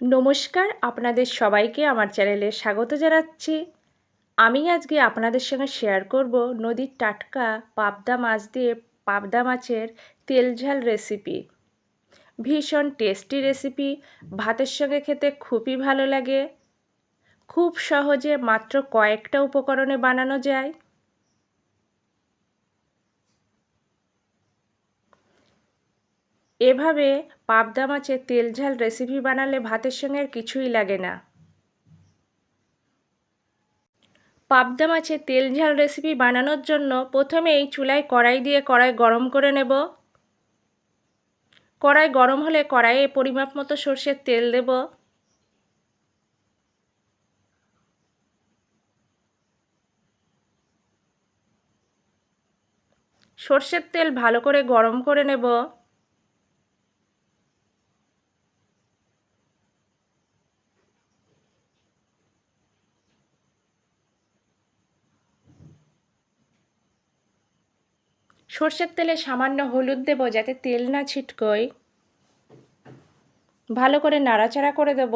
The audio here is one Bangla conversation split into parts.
নমস্কার, আপনাদের সবাইকে আমার চ্যানেলে স্বাগত জানাচ্ছি। আমি আজকে আপনাদের সঙ্গে শেয়ার করব নদীর টাটকা পাবদা মাছ দিয়ে পাবদা মাছের তেল ঝাল রেসিপি ভীষণ টেস্টি রেসিপি ভাতের সঙ্গে খেতে খুবই ভালো লাগে। খুব সহজে মাত্র কয়েকটা উপকরণে বানানো যায়। এভাবে পাবদা মাছের তেল ঝাল রেসিপি বানালে ভাতের সঙ্গে আর কিছুই লাগে না। পাবদা মাছের তেল ঝাল রেসিপি বানানোর জন্য প্রথমে এই চুলায় কড়াই দিয়ে কড়াই গরম করে নেব। কড়াই গরম হলে কড়াইয়ে পরিমাপ মতো সর্ষের তেল দেব। সর্ষের তেল ভালো করে গরম করে নেব। সর্ষের তেলে সামান্য হলুদ দেব যাতে তেল না ছিটকোয়। ভালো করে নাড়াচাড়া করে দেব।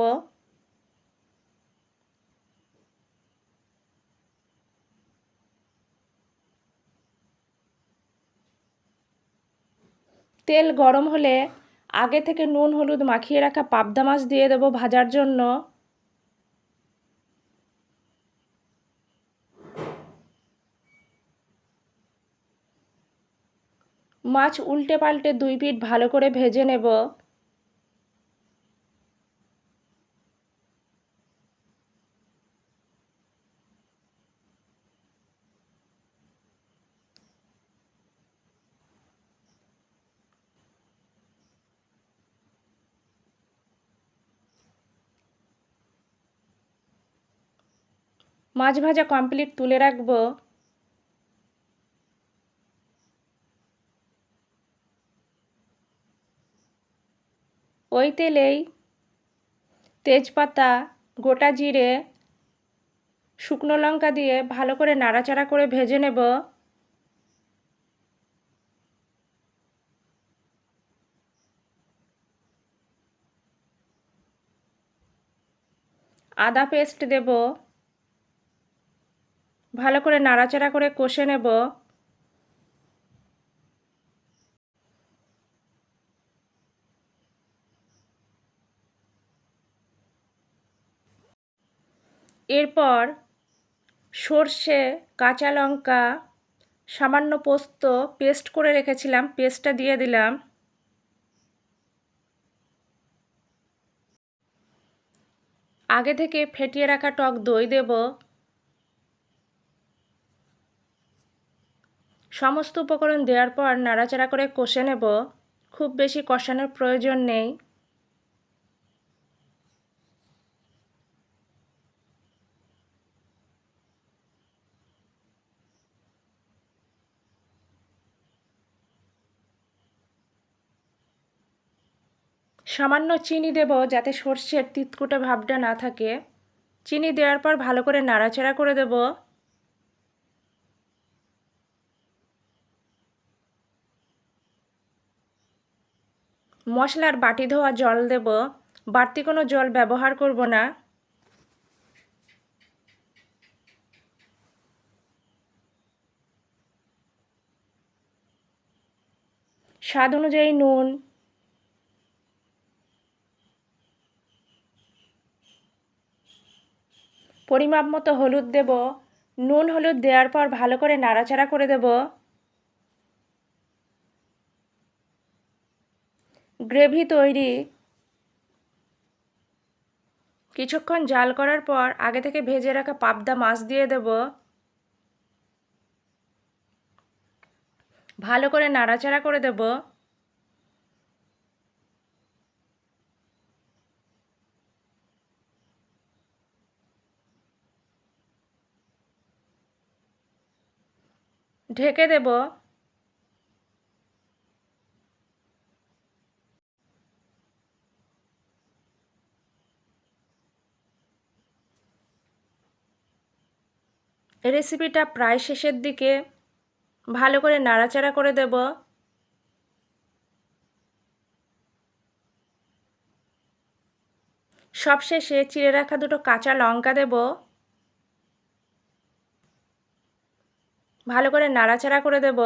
তেল গরম হলে আগে থেকে নুন, হলুদ মাখিয়ে রাখা পাবদা মাছ দিয়ে দেবো ভাজার জন্য। মাছ উল্টে পাল্টে দুই পিঠ ভালো করে ভেজে নেব। মাছ ভাজা কমপ্লিট তুলে রাখব। ওই তেলেই তেজপাতা, গোটা জিরে, শুকনো লঙ্কা দিয়ে ভালো করে নাড়াচাড়া করে ভেজে নেব। আদা পেস্ট দেব। ভালো করে নাড়াচাড়া করে কষে নেব। এরপর সর্ষে, কাঁচা লঙ্কা, সামান্য পোস্ত পেস্ট করে রেখেছিলাম, পেস্টটা দিয়ে দিলাম। আগে থেকে ফেটিয়ে রাখা টক দই দেব। সমস্ত উপকরণ দেওয়ার পর নাড়াচাড়া করে কষে নেব। খুব বেশি কষানোর প্রয়োজন নেই। সামান্য চিনি দেব যাতে সর্ষের তিতকুটে ভাবটা না থাকে। চিনি দেওয়ার পর ভালো করে নাড়াচাড়া করে দেব। মশলার বাটি ধোয়া জল দেব। বাড়তি কোনো জল ব্যবহার করব না। স্বাদ অনুযায়ী নুন পরিমাপ মতো হলুদ দেব, নুন হলুদ দেওয়ার পর ভালো করে নাড়াচাড়া করে দেব। গ্রেভি তৈরি। কিছুক্ষণ জাল করার পর আগে থেকে ভেজে রাখা পাবদা মাছ দিয়ে দেব। ভালো করে নাড়াচাড়া করে দেব। ঢেকে দেব। রেসিপিটা প্রায় শেষের দিকে ভালো করে নাড়াচাড়া করে দেব। সবশেষে চিড়ে রাখা দুটো কাঁচা লঙ্কা দেব। ভালো করে নাড়াচাড়া করে দেব।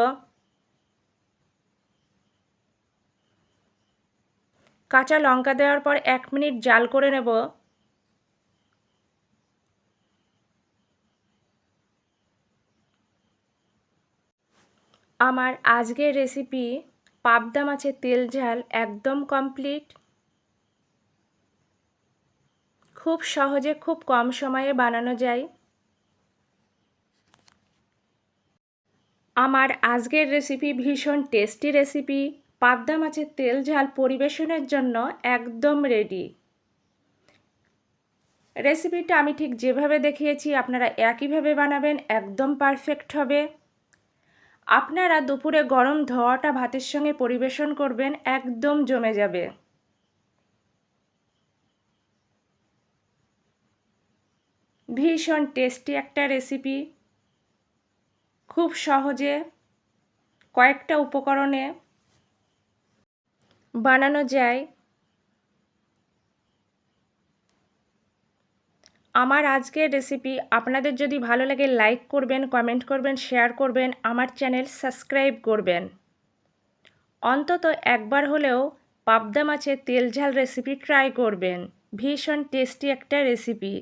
কাঁচা লঙ্কা দেওয়ার পর এক মিনিট জাল করে নেব। আমার আজকের রেসিপি পাবদা মাছের তেল ঝাল একদম কমপ্লিট। খুব সহজে খুব কম সময়ে বানানো যায়। আমার আজকের রেসিপি ভীষণ টেস্টি রেসিপি পাবদা মাছের তেল ঝাল পরিবেশনের জন্য একদম রেডি রেসিপিটা আমি ঠিক যেভাবে দেখিয়েছি, আপনারা একইভাবে বানাবেন, একদম পারফেক্ট হবে। আপনারা দুপুরে গরম ধোয়াটা ভাতের সঙ্গে পরিবেশন করবেন, একদম জমে যাবে। ভীষণ টেস্টি একটা রেসিপি খুব সহজে কয়েকটা উপকরণে বানানো যায়। আমার আজকের রেসিপি আপনাদের যদি ভালো লাগে লাইক করবেন কমেন্ট করবেন শেয়ার করবেন, আমার চ্যানেল সাবস্ক্রাইব করবেন। অন্তত একবার হলেও পাবদা মাছের তেল ঝাল রেসিপি ট্রাই করবেন। ভীষণ টেস্টি একটা রেসিপি